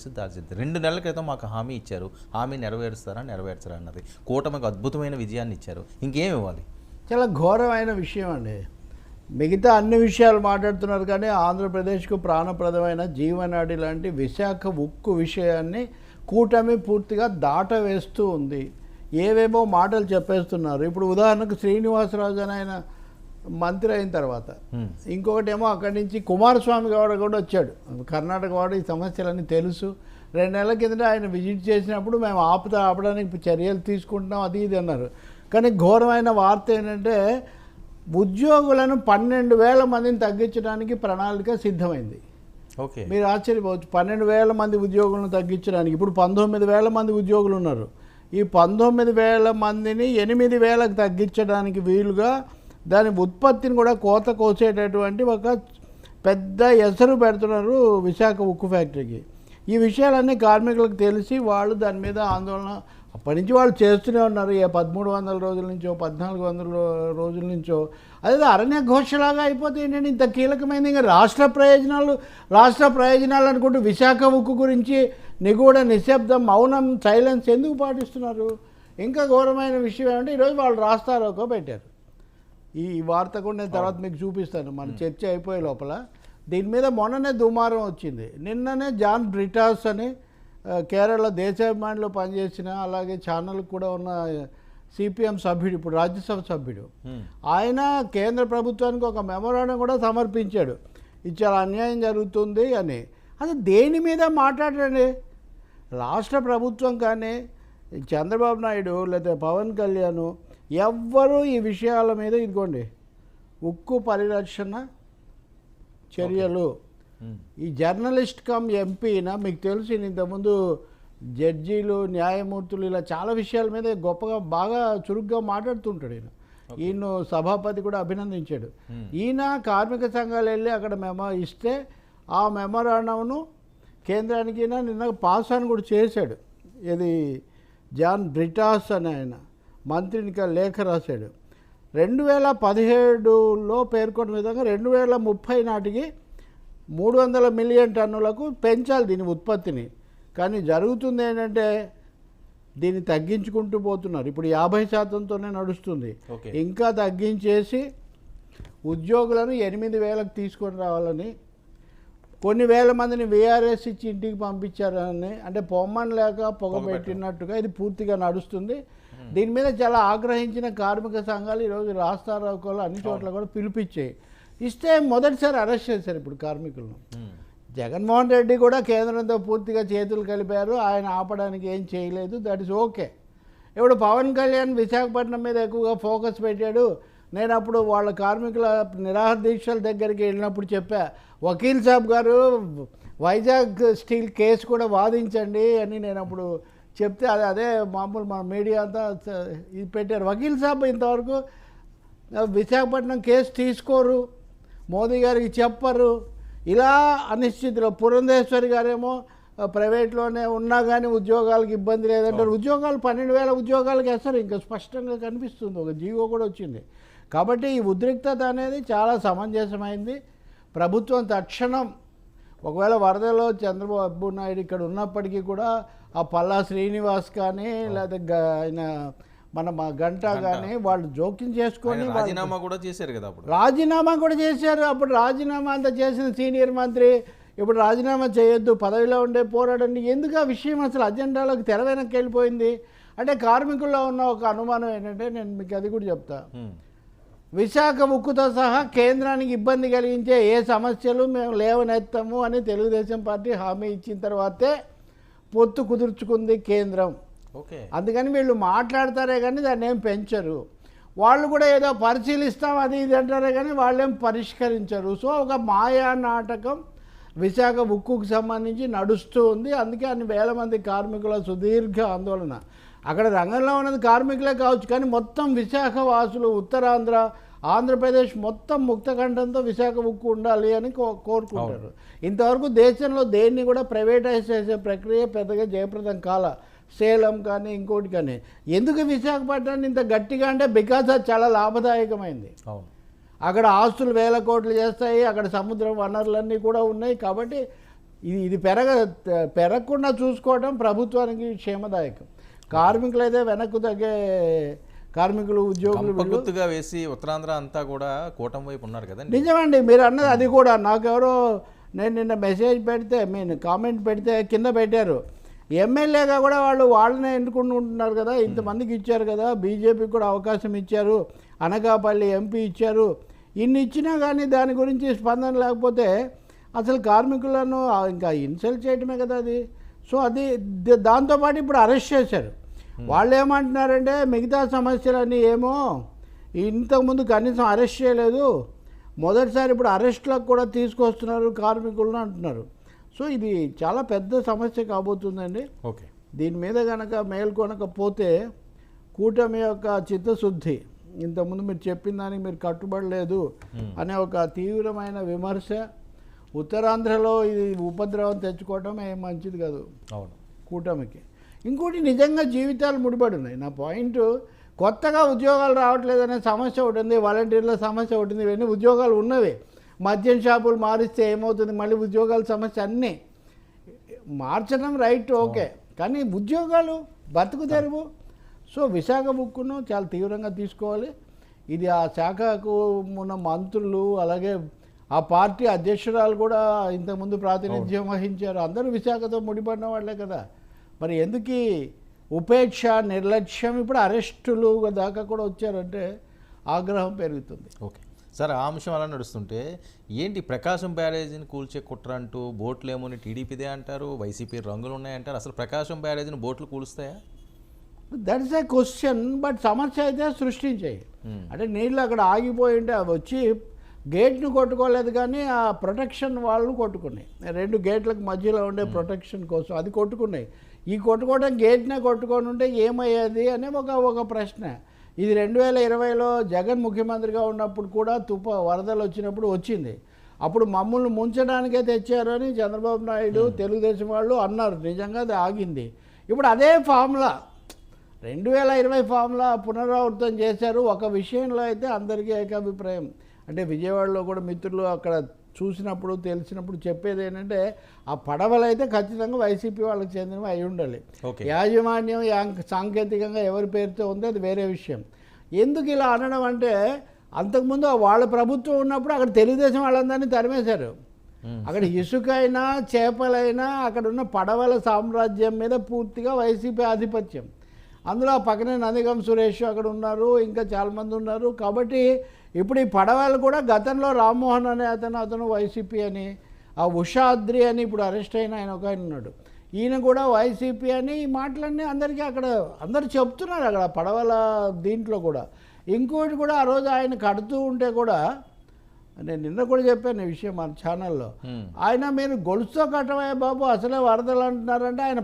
పరిస్థితి దాల్చింది రెండు నెలల క్రితం మాకు హామీ ఇచ్చారు. హామీ నెరవేరుస్తారా? నెరవేర్చరా అన్నది. కూటమికి అద్భుతమైన విజయాన్ని ఇచ్చారు. ఇంకేం ఇవ్వాలి? చాలా ఘోరమైన విషయం అండి. మిగతా అన్ని విషయాలు మాట్లాడుతున్నారు కానీ ఆంధ్రప్రదేశ్కు ప్రాణప్రదమైన జీవనాడి లాంటి విశాఖ ఉక్కు విషయాన్ని కూటమి పూర్తిగా దాటవేస్తూ ఉంది. ఏవేమో మాటలు చెప్పేస్తున్నారు. ఇప్పుడు ఉదాహరణకు శ్రీనివాసరాజు అని ఆయన మంత్రి అయిన తర్వాత. Hmm. ఇంకొకటేమో అక్కడి నుంచి కుమారస్వామి గౌడ కూడా వచ్చాడు. కర్ణాటక వాడు ఈ సమస్యలన్నీ తెలుసు. రెండు నెలల కిందట ఆయన విజిట్ చేసినప్పుడు మేము ఆపుతా ఆపడానికి చర్యలు తీసుకుంటున్నాం అది ఇది అన్నారు. కానీ ఘోరమైన వార్త ఏంటంటే ఉద్యోగులను పన్నెండు వేల మందిని తగ్గించడానికి ప్రణాళిక సిద్ధమైంది. ఓకే. మీరు ఆశ్చర్యపోవచ్చు. పన్నెండు వేల మంది ఉద్యోగులను తగ్గించడానికి ఇప్పుడు పంతొమ్మిది వేల మంది ఉద్యోగులు ఉన్నారు. ఈ పంతొమ్మిది వేల మందిని ఎనిమిది వేలకు తగ్గించడానికి వీలుగా దాని ఉత్పత్తిని కూడా కోత కోసేటటువంటి ఒక పెద్ద ఎసరు పెడుతున్నారు విశాఖ ఉక్కు ఫ్యాక్టరీకి. ఈ విషయాలన్నీ కార్మికులకు తెలిసి వాళ్ళు దాని మీద ఆందోళన అప్పటి నుంచి వాళ్ళు చేస్తూనే ఉన్నారు. ఏ పదమూడు వందల రోజుల నుంచో పద్నాలుగు వందల రోజుల నుంచో. అదే అరణ్య ఘోషలాగా అయిపోతే ఏంటంటే ఇంత కీలకమైనది ఇంకా రాష్ట్ర ప్రయోజనాలు రాష్ట్ర ప్రయోజనాలు అనుకుంటూ విశాఖ ఉక్కు గురించి నిగూఢ నిశ్శబ్దం మౌనం సైలెన్స్ ఎందుకు పాటిస్తున్నారు? ఇంకా ఘోరమైన విషయం ఏమంటే ఈరోజు వాళ్ళు రాస్తారోకో పెట్టారు. ఈ వార్త కూడా నేను తర్వాత మీకు చూపిస్తాను. మన చర్చ అయిపోయే లోపల. దీని మీద మొన్ననే దుమారం వచ్చింది. నిన్ననే జాన్ బ్రిటాస్ అని కేరళ దేశాభిమానిలో పనిచేసిన అలాగే ఛానల్ కూడా ఉన్న సిపిఎం సభ్యుడు ఇప్పుడు రాజ్యసభ సభ్యుడు. ఆయన కేంద్ర ప్రభుత్వానికి ఒక మెమోరాండం కూడా సమర్పించాడు. ఇది చాలా అన్యాయం జరుగుతుంది అని. అది దేని మీద మాట్లాడండి రాష్ట్ర ప్రభుత్వం కానీ చంద్రబాబు నాయుడు లేదా పవన్ కళ్యాణ్ ఎవ్వరూ ఈ విషయాల మీద ఇదిగోండి ఉక్కు పరిరక్షణ చర్యలు. ఈ జర్నలిస్ట్ కమ్ ఎంపీనా మీకు తెలుసు ఇంతకుముందు జడ్జీలు న్యాయమూర్తులు ఇలా చాలా విషయాల మీద గొప్పగా బాగా చురుగ్గా మాట్లాడుతుంటాడు ఈయన. ఈయన సభాపతి కూడా అభినందించాడు. ఈయన కార్మిక సంఘాలు వెళ్ళి అక్కడ మెమో ఇస్తే ఆ మెమోరాండంను కేంద్రానికి నిన్న పాస్ అని కూడా చేశాడు. ఇది జాన్ బ్రిటాస్ అని ఆయన. మంత్రికి లేఖ రాశాడు. రెండు వేల పదిహేడులో పేర్కొన్న విధంగా రెండు వేల ముప్పై నాటికి మూడు వందల మిలియన్ టన్నులకు పెంచాలి దీని ఉత్పత్తిని. కానీ జరుగుతుంది ఏంటంటే దీన్ని తగ్గించుకుంటూ పోతున్నారు. ఇప్పుడు యాభై శాతంతోనే నడుస్తుంది. ఇంకా తగ్గించేసి ఉద్యోగులను ఎనిమిది వేలకు తీసుకొని రావాలని కొన్ని వేల మందిని విఆర్ఎస్ ఇచ్చి ఇంటికి పంపించారని అంటే పొమ్మని లేక పొగ పెట్టినట్టుగా ఇది పూర్తిగా నడుస్తుంది. దీని మీద చాలా ఆగ్రహించిన కార్మిక సంఘాలు ఈరోజు రాస్తారోకోలు అన్ని చోట్ల కూడా పిలిపించాయి ఇస్తే మొదటిసారి అరెస్ట్ చేశారు ఇప్పుడు కార్మికులను. Hmm. జగన్మోహన్ రెడ్డి కూడా కేంద్రంతో పూర్తిగా చేతులు కలిపారు. ఆయన ఆపడానికి ఏం చేయలేదు. దట్ ఇస్ ఓకే ఇప్పుడు పవన్ కళ్యాణ్ విశాఖపట్నం మీద ఎక్కువగా ఫోకస్ పెట్టాడు. నేను అప్పుడు వాళ్ళ కార్మికుల నిరాహార దీక్షల దగ్గరికి వెళ్ళినప్పుడు చెప్పా వకీల్ సాబ్ గారు వైజాగ్ స్టీల్ కేసు కూడా వాదించండి అని నేను అప్పుడు చెప్తే అదే అదే మామూలు మన మీడియా అంతా ఇది పెట్టారు. వకీల్ సాబ్ ఇంతవరకు విశాఖపట్నం కేసు తీసుకోరు మోదీ గారికి చెప్పరు. ఇలా అనిశ్చితిలో పురంధేశ్వరి గారేమో ప్రైవేట్లోనే ఉన్నా కానీ ఉద్యోగాలకు ఇబ్బంది లేదంటారు ఉద్యోగాలు పన్నెండు వేల ఉద్యోగాలకు వేస్తారు. ఇంకా స్పష్టంగా కనిపిస్తుంది. ఒక జీవో కూడా వచ్చింది. కాబట్టి ఈ ఉద్రిక్తత అనేది చాలా సమంజసమైంది. ప్రభుత్వం తక్షణం ఒకవేళ వరదలో చంద్రబాబు నాయుడు ఇక్కడ ఉన్నప్పటికీ కూడా ఆ పల్లా శ్రీనివాస్ కానీ లేదా గ- ఆయన మన మా గంట కానీ వాళ్ళు జోక్యం చేసుకొని రాజీనామా కూడా చేశారు కదా అప్పుడు. రాజీనామా కూడా చేశారు. అప్పుడు రాజీనామా అంతా చేసిన సీనియర్ మంత్రి. ఇప్పుడు రాజీనామా చేయొద్దు పదవిలో ఉండే పోరాడండి ఎందుకు ఆ విషయం అసలు అజెండాలోకి తెర వెనక్కి వెళ్ళిపోయింది? అంటే కార్మికుల్లో ఉన్న ఒక అనుమానం ఏంటంటే నేను మీకు అది కూడా చెప్తా. Hmm. విశాఖ ఉక్కుతో సహా కేంద్రానికి ఇబ్బంది కలిగించే ఏ సమస్యలు మేము లేవనెత్తాము అని తెలుగుదేశం పార్టీ హామీ ఇచ్చిన తర్వాతే పొత్తు కుదుర్చుకుంది కేంద్రం. ఓకే. అందుకని వీళ్ళు మాట్లాడతారే కానీ దాన్ని ఏం పెంచరు. వాళ్ళు కూడా ఏదో పరిశీలిస్తాం అది ఇది అంటారే కానీ వాళ్ళేం పరిష్కరించరు. సో ఒక మాయా నాటకం విశాఖ ఉక్కుకు సంబంధించి నడుస్తూ ఉంది. అందుకే అన్ని వేల మంది కార్మికుల సుదీర్ఘ ఆందోళన. అక్కడ రంగంలో ఉన్నది కార్మికులే కావచ్చు కానీ మొత్తం విశాఖ వాసులు ఉత్తరాంధ్ర ఆంధ్రప్రదేశ్ మొత్తం ముక్తకంఠంతో విశాఖ ఉక్కు ఉండాలి అని కో కోరుకుంటారు. ఇంతవరకు దేశంలో దేన్ని కూడా ప్రైవేటైజ్ చేసే ప్రక్రియ పెద్దగా జయప్రదం కాల. సేలం కానీ ఇంకోటి కానీ. ఎందుకు విశాఖపట్నాన్ని ఇంత గట్టిగా అంటే బికాజ్ అది చాలా లాభదాయకమైంది. అక్కడ ఆస్తులు వేల కోట్లు చేస్తాయి అక్కడ సముద్ర వనరులన్నీ కూడా ఉన్నాయి కాబట్టి ఇది ఇది పెరగ పెరగకుండా చూసుకోవడం ప్రభుత్వానికి క్షేమదాయకం. కార్మికులు అయితే వెనక్కు తగ్గే కార్మికులు ఉద్యోగులు కంపగుత్తుగా వేసి ఉత్తరాంధ్ర అంతా కూడా కూటమి వైపు ఉన్నారు కదండి. నిజమండి మీరు అన్నది అది కూడా. నాకెవరో నేను నిన్న మెసేజ్ పెడితే మీన్ కామెంట్ పెడితే కింద పెట్టారు. ఎమ్మెల్యేగా కూడా వాళ్ళు వాళ్ళనే ఎన్నుకుంటున్నారు కదా ఇంతమందికి ఇచ్చారు కదా బీజేపీకి కూడా అవకాశం ఇచ్చారు అనకాపల్లి ఎంపీ ఇచ్చారు. ఇన్ని ఇచ్చినా కానీ దాని గురించి స్పందన లేకపోతే అసలు కార్మికులను ఇంకా ఇన్సల్ట్ చేయటమే కదా అది. సో అది దాంతోపాటు ఇప్పుడు అరెస్ట్ చేశారు. వాళ్ళు ఏమంటున్నారంటే మిగతా సమస్యలన్నీ ఏమో ఇంతకుముందు కనీసం అరెస్ట్ చేయలేదు. మొదటిసారి ఇప్పుడు అరెస్ట్లకు కూడా తీసుకొస్తున్నారు కార్మికులను అంటున్నారు. సో ఇది చాలా పెద్ద సమస్య కాబోతుందండి. ఓకే. దీని మీద కనుక మేల్కొనకపోతే కూటమి యొక్క చిత్తశుద్ధి ఇంతకుముందు మీరు చెప్పిన దానికి మీరు కట్టుబడలేదు అనే ఒక తీవ్రమైన విమర్శ ఉత్తరాంధ్రలో ఇది ఉపద్రవం తెచ్చుకోవటం ఏం మంచిది కాదు. అవును. కూటమికి. ఇంకోటి నిజంగా జీవితాలు ముడిపడి ఉన్నాయి. నా పాయింట్ కొత్తగా ఉద్యోగాలు రావట్లేదనే సమస్య ఒకటి ఉంది వాలంటీర్ల సమస్య ఒకటి ఉంది ఇవన్నీ ఉద్యోగాలు ఉన్నవి. మద్యం షాపులు మారిస్తే ఏమవుతుంది? మళ్ళీ ఉద్యోగాల సమస్య అన్నీ. మార్చడం రైట్ ఓకే. కానీ ఉద్యోగాలు బతుకు తెరువు. సో విశాఖ బుక్కును చాలా తీవ్రంగా తీసుకోవాలి. ఇది ఆ శాఖకు ఉన్న మంత్రులు అలాగే ఆ పార్టీ అధ్యక్షురాలు కూడా ఇంతకుముందు ప్రాతినిధ్యం వహించారు. అందరూ విశాఖతో ముడిపడిన వాళ్ళే కదా. మరి ఎందుకు? ఉపేక్ష నిర్లక్ష్యం ఇప్పుడు అరెస్టులు దాకా కూడా వచ్చారంటే ఆగ్రహం పెరుగుతుంది. ఓకే. సార్ ఆ అంశం అలా నడుస్తుంటే ఏంటి ప్రకాశం బ్యారేజీని కూల్చే కుట్ర అంటూ బోట్లు ఏమోని టీడీపీదే అంటారు వైసీపీ రంగులు ఉన్నాయంటారు. అసలు ప్రకాశం బ్యారేజీని బోట్లు కూలుస్తాయా? That is a question but సమస్య అయితే సృష్టించాయి. Hmm. అంటే నీళ్ళు అక్కడ ఆగిపోయి ఉంటే అవి వచ్చి గేట్ను కొట్టుకోలేదు కానీ ఆ ప్రొటెక్షన్ వాళ్ళు కొట్టుకున్నాయి. రెండు గేట్లకు మధ్యలో ఉండే ప్రొటెక్షన్ కోసం అది కొట్టుకున్నాయి. ఈ కొట్టుకోవడం గేట్నే కొట్టుకొని ఉంటే ఏమయ్యేది అనే ఒక ఒక ప్రశ్న. ఇది రెండు వేల ఇరవైలో జగన్ ముఖ్యమంత్రిగా ఉన్నప్పుడు కూడా తుప వరదలు వచ్చినప్పుడు వచ్చింది. అప్పుడు మమ్మల్ని ముంచడానికే తెచ్చారు అని చంద్రబాబు నాయుడు తెలుగుదేశం వాళ్ళు అన్నారు. నిజంగా అది ఆగింది. ఇప్పుడు అదే ఫార్ములా. రెండు వేల ఇరవై ఫామ్లా పునరావృతం చేశారు. ఒక విషయంలో అయితే అందరికీ ఏకాభిప్రాయం. అంటే విజయవాడలో కూడా మిత్రులు అక్కడ చూసినప్పుడు తెలిసినప్పుడు చెప్పేది ఏంటంటే ఆ పడవలు అయితే ఖచ్చితంగా వైసీపీ వాళ్ళకి చెందినవి అయి ఉండాలి. యాజమాన్యం సాంకేతికంగా ఎవరి పేరుతో ఉందో అది వేరే విషయం. ఎందుకు ఇలా అనడం అంటే అంతకుముందు వాళ్ళ ప్రభుత్వం ఉన్నప్పుడు అక్కడ తెలుగుదేశం వాళ్ళందరినీ తరిమేశారు. అక్కడ ఇసుకైనా చేపలైనా అక్కడ ఉన్న పడవల సామ్రాజ్యం మీద పూర్తిగా వైసీపీ ఆధిపత్యం. అందులో ఆ పక్కనే నందిగం సురేష్ అక్కడ ఉన్నారు ఇంకా చాలామంది ఉన్నారు. కాబట్టి ఇప్పుడు ఈ పడవలు కూడా గతంలో రామ్మోహన్ అనే అతను అతను వైసీపీ అని ఆ ఉషాద్రి అని ఇప్పుడు అరెస్ట్ అయిన ఆయన ఒక ఆయన ఉన్నాడు. ఈయన కూడా వైసీపీ అని ఈ మాటలన్నీ అందరికీ అక్కడ అందరు చెప్తున్నారు అక్కడ పడవల దీంట్లో కూడా. ఇంకోటి కూడా ఆ రోజు ఆయన కడుతూ ఉంటే కూడా నేను నిన్న కూడా చెప్పాను ఈ విషయం మన ఛానల్లో. ఆయన మీరు గొలుసుతో కట్టవయ్య బాబు అసలే వరదలు అంటున్నారంటే ఆయన